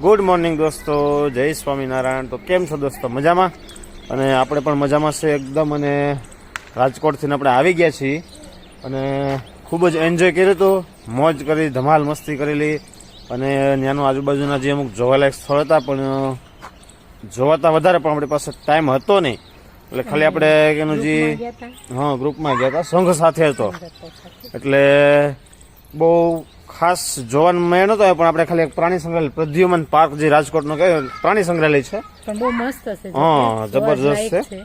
Good morning દોસ્તો જય સ્વામિનારાયણ. તો કેમ છો દોસ્તો? મજામાં? અને આપણે પણ મજામાં છે એકદમ અને રાજકોટથી આપણે આવી ગયા છીએ. અને ખૂબ જ એન્જોય કર્યું હતું મોજ કરી ધમાલ મસ્તી કરેલી અને ત્યાંનું આજુબાજુના જે અમુક જોવાલાયક સ્થળ હતા પણ જોવાતા વધારે પણ આપણી પાસે ટાઈમ હતો નહીં. એટલે ખાલી આપણે એનું જે હા ગ્રુપમાં ગયા હતા. સંઘ સાથે હતો. એટલે બહુ ખાસ જોવાનું મેં નતો પણ આપણે ખાલી એક પ્રાણી સંગ્રહાલય પ્રદ્યુમન પાર્ક જે રાજકોટનો કહેવાય પ્રાણી સંગ્રહાલય છે. પણ બહુ મસ્ત છે હા, જબરજસ્ત છે.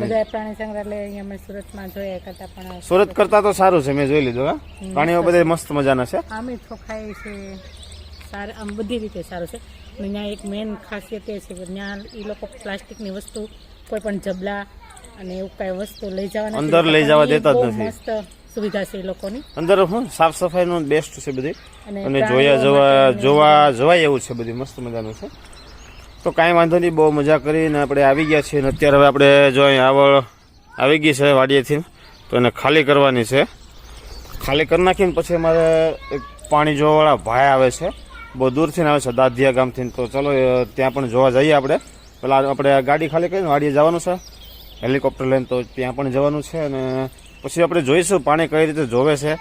બધા પ્રાણી સંગ્રહાલય અહીંયા અમે સુરતમાં જોયા કરતા પણ સુરત કરતા તો સારું છે મેં જોઈ લીધું હા. પ્રાણીઓ બધા મસ્ત મજાના છે. આમે ચોખાય છે સારા આમ બધી રીતે સારું છે. ત્યાં એક મેન ખાસિયત એ છે કે ત્યાં એ લોકો પ્લાસ્ટિકની વસ્તુ કોઈ પણ જબલા અને એવું કઈ વસ્તુ લઈ જવાના અંદર લઈ જવા દેતા જ નથી. મસ્ત સુવિધા છે એ લોકોની. અંદર હું સાફ સફાઈનું બેસ્ટ છે બધી. અને જોયા જોવા જોવા જોવાય એવું છે બધી મસ્ત મજાનું છે. તો કાંઈ વાંધો નહીં બહુ મજા કરીને આપણે આવી ગયા છીએ અને અત્યારે હવે આપણે જો અહીં આવળ આવી ગઈ છે વાડીએથી તો એને ખાલી કરવાની છે. ખાલી કરી નાખીને પછી અમારે એક પાણી જોવાવાળા ભાઈ આવે છે. બહુ દૂરથી આવે છે દાદિયા ગામથી તો ચલો ત્યાં પણ જોવા જઈએ આપણે. પેલા આપણે ગાડી ખાલી કરીને વાડીએ જવાનું છે. હેલિકોપ્ટર લઈને તો ત્યાં પણ જવાનું છે અને પછી આપણે જોઈશું પાણી કઈ રીતે જોવે છે.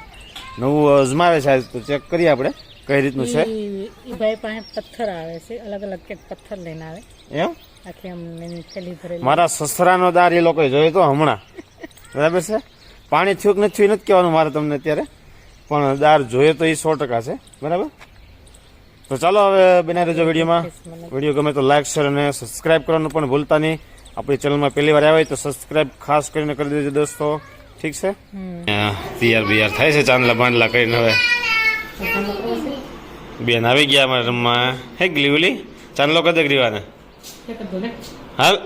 નવું અજમાવે છે તો ચેક કરીએ આપણે કઈ રીતનું છે. ભાઈ પાસે પથ્થર આવે છે અલગ અલગ પથ્થર લઈને આવે. એમ? આખી અમને થેલી ભરેલી. મારા સસરાનો દાર એ લોકોએ જોયો તો હમણાં. બરાબર છે? પાણી થયું કે નથી નથી કહેવાનું મારે તમને અત્યારે. પણ દાર જોઈએ તો એ સો ટકા છે. બરાબર? તો ચાલો હવે બના રહેજો વિડીયોમાં. વીડિયો ગમે તો લાઈક શેર અને સબસ્ક્રાઇબ કરવાનું પણ ભૂલતા નહીં. આપણી ચેનલમાં પહેલી વાર આવ્યા હોય તો સબસ્ક્રાઈબ ખાસ કરીને કરી દેજો દોસ્તો. ઠીક છે? તૈયાર બિયાર થાય છે ચાંદલા બાંદલા કરીને હવે. બેન આવી ગયા અમારા રૂમમાં. હે ગ્લીવલી ચાંદલો કદે ગ્રીવાને? હાલ.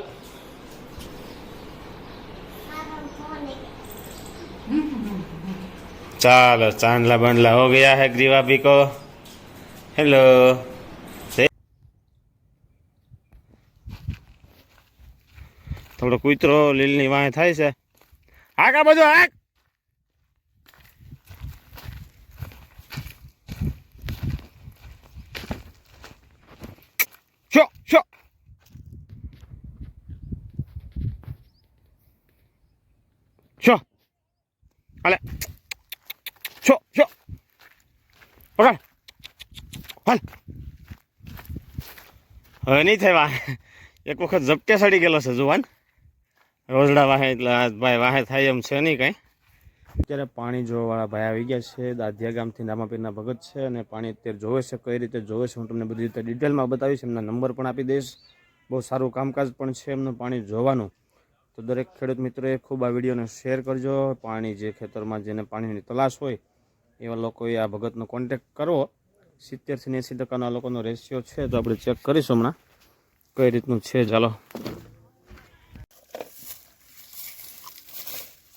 ચાલો ચાંદલા બાંદલા હો ગયા હે ગ્રીવા પીકો હેલો થોડો કૂતરો લીલની વાંહે થાય છે. આગા બધો આગ શો શો. શો. હાલે. શો શો. પકડ હાલ. હવે નહીં થાય વાહે એક વખત ઝપટે સડી ગયેલો છે જુવાન રોજડા વાહે એટલે ભાઈ વાહે થાય એમ છે નહીં કાંઈ. અત્યારે પાણી જોવાવાળા ભાઈ આવી ગયા છે, દાધિયા ગામથી નામાપીરના ભગત છે અને પાણી અત્યારે જોવે છે, કઈ રીતે જોવે છે હું તમને બધી રીતે ડિટેલમાં બતાવીશ, એમના નંબર પણ આપી દઈશ. બહુ સારું કામકાજ પણ છે એમનું પાણી જોવાનું. તો દરેક ખેડૂત મિત્રોએ ખૂબ આ વિડીયોને શેર કરજો. પાણી જે ખેતરમાં જેને પાણીની તલાશ હોય, એવા લોકોએ આ ભગતનો કોન્ટેક કરવો. સિત્તેરથી એંસી ટકાનો આ લોકોનો રેશિયો છે, તો આપણે ચેક કરીશું હમણાં. કઈ રીતનું છે, ચાલો.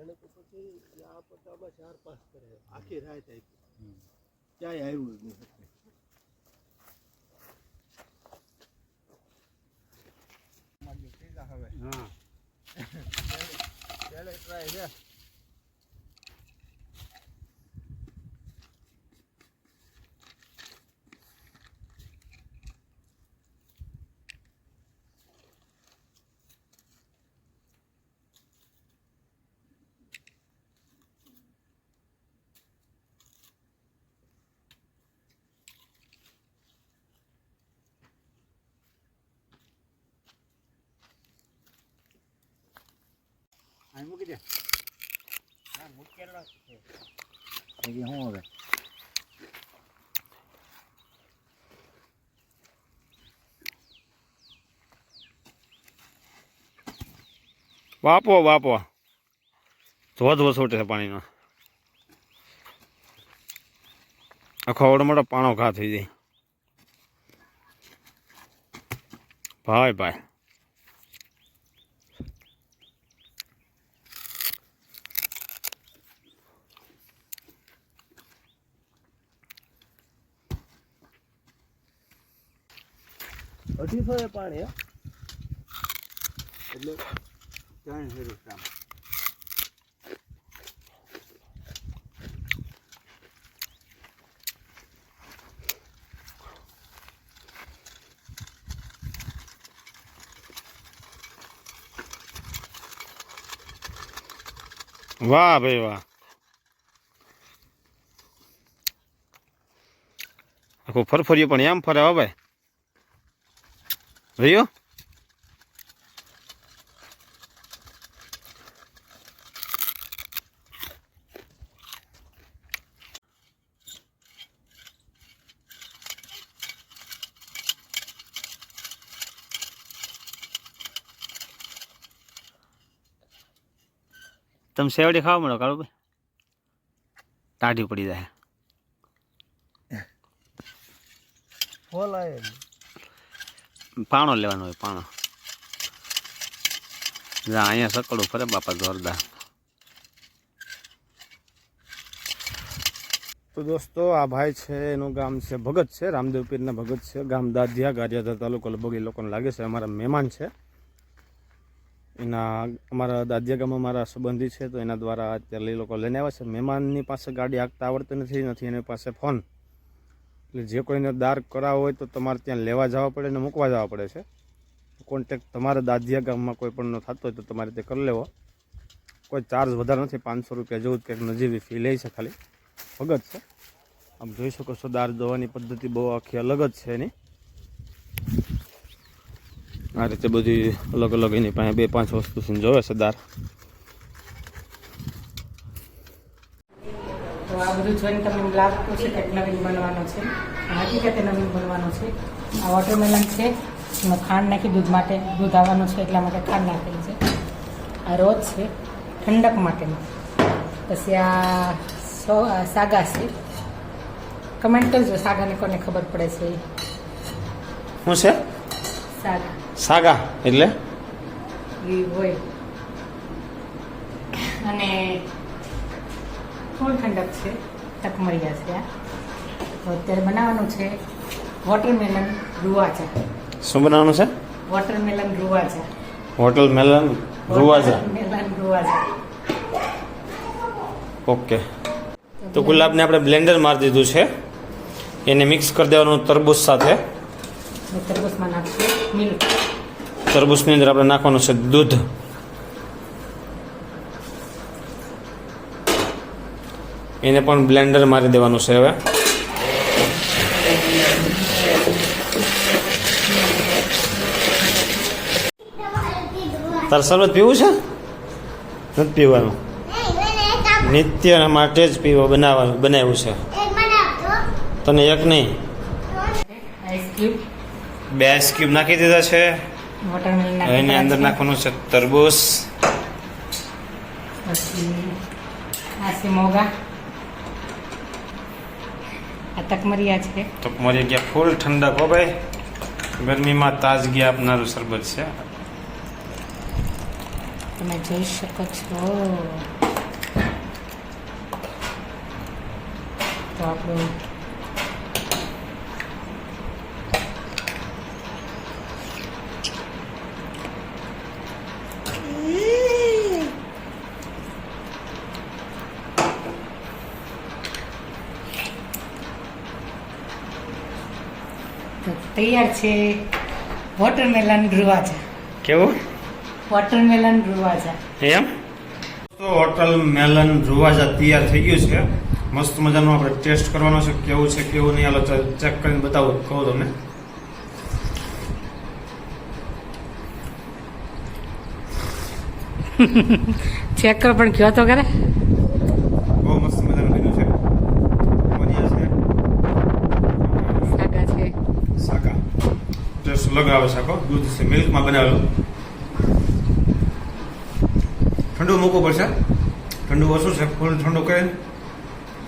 એને તો પછી આ પટ્ટામાં ચાર પાસ કરે. આખી રાત આવી ક્યાંય આવ્યું જ નહીં. હા. પહેલે ટ્રાય છે. અહીં મૂકી દે. હવે? વાપો વાપો. ધોધ વસોટે છે પાણીનો. આખો આવડો પાણો ઘા થઈ જાય. ભાઈ ભાઈ. અઢીસો એ પાણી હે. એટલે ત્રણ હેરું કામ. વાહ ભાઈ વાહ. આખું ફરફર્યું પણ એમ ફરે હો ભાઈ. રહ્યો તમે સેવડી ખાવા મળો કાળુ ભાઈ ટાઢી પડી જાય ફોલાય પાણો લેવાનો હોય, પાણો. અહીંયા સકડું ફરે બાપા જોરદાર. તો દોસ્તો, આ ભાઈ છે, એનું ગામ છે ભગત છે, રામદેવ પીરના ભગત છે. ગામ દાધિયા, ગારિયાધર તાલુકો લગભગ એ લોકોને લાગે છે, અમારા મહેમાન છે. એના, અમારા દાદિયા ગામમાં મારા સંબંધી છે, તો એના દ્વારા અત્યારે એ લોકો લઈને આવ્યા છે. મહેમાનની પાસે ગાડી હાંકતા આવડતી નથી નથી એની પાસે ફોન. એટલે જે કોઈને દાર કરાવવો હોય તો તમારે ત્યાં લેવા જવા પડે અને મૂકવા જવા પડે છે. કોન્ટેક તમારા દાદિયા ગામમાં કોઈ પણનો થતો હોય તો તમારે તે કરી લેવો. કોઈ ચાર્જ વધારે નથી, પાંચસો રૂપિયા જેવું કંઈક નજીવી ફી લે છે ખાલી. ભગત છે. આમ જોઈ શકો છો દાર દવાની પદ્ધતિ બહુ આખી અલગ જ છે એની. આ રીતે બધી અલગ અલગ એની પાસે બે પાંચ વસ્તુ જોવે છે દાર. તો આ બધું જોઈને તમને લાગતું છે કે નવીન બનવાનું છે. હકીકતે નવીન બનવાનું છે? આ વોટરમેલન છે. એમાં ખાંડ નાખી દૂધ માટે દૂધ આવવાનું છે એટલા માટે ખાંડ નાખેલી છે. આ રોજ છે ઠંડક માટેનું. પછી આ સાગા છે. કમેન્ટ કરજો સાગાને કોને ખબર પડે છે. એ. શું છે? સાગા. સાગા એટલે? એ હોય. અને ફૂલ ઠંડક છે તકમરિયા છે તો અત્યારે બનાવવાનું છે વોટરમેલન રૂવાચા શું બનાવવાનું છે? વોટરમેલન રૂવાચા હોટલ મેલન રૂવાજા મેલન રૂવાચા ઓકે. તો ગુલાબને આપણે બ્લેન્ડર મારી દીધું છે. એને મિક્સ કરી દેવાનું તરબૂચ સાથે. તરબૂચમાં નાખશું મિલ્ક. તરબૂચની અંદર આપણે નાખવાનું છે દૂધ. એને પણ બ્લેન્ડર મારી દેવાનું છે હવે. તાર શરબત પીવું છે? નથી પીવાનું. નિત્ય માટે જ પીવા, બનાવવાનું, બનાવ્યું છે. તને એક નહીં. બે આઈસ્ક્યુબ નાખી દીધા છે. એની અંદર નાખવાનું છે તરબૂચ. મોગા. તકમરિયા છે. તકમરિયા ગયા ફૂલ ઠંડક હો ભાઈ. ગરમીમાં તાજગી આપનારું શરબત છે. તમે જોઈ શકો છો. તો આપણું તો તૈયાર છે. વોટરમેલન રૂવાજા કેવું? વોટરમેલન રૂવાજા એમ? તો હોટલ મેલન રૂવાજા તૈયાર થઈ ગયું છે. મસ્ત મજાનું આપણે ટેસ્ટ કરવાનો છે. કેવું છે કેવું નહીં હાલો ચેક કરીને બતાવું કહું તમને. ચેક કરો પણ કયો તો કરે બહુ મસ્ત મજાનું બન્યું છે મજા છે સાગા છે શાકા ટેસ્ટ છે આખો? દૂધ મિલ્કમાં બનાવેલો. ઠંડુ મૂકવું પડશે. ઠંડુ ઓછું છે, ફૂલ ઠંડુ કરીને.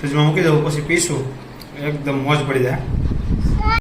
ફ્રીજમાં મૂકી દઉં પછી પીશું. એકદમ મોજ પડી જાય.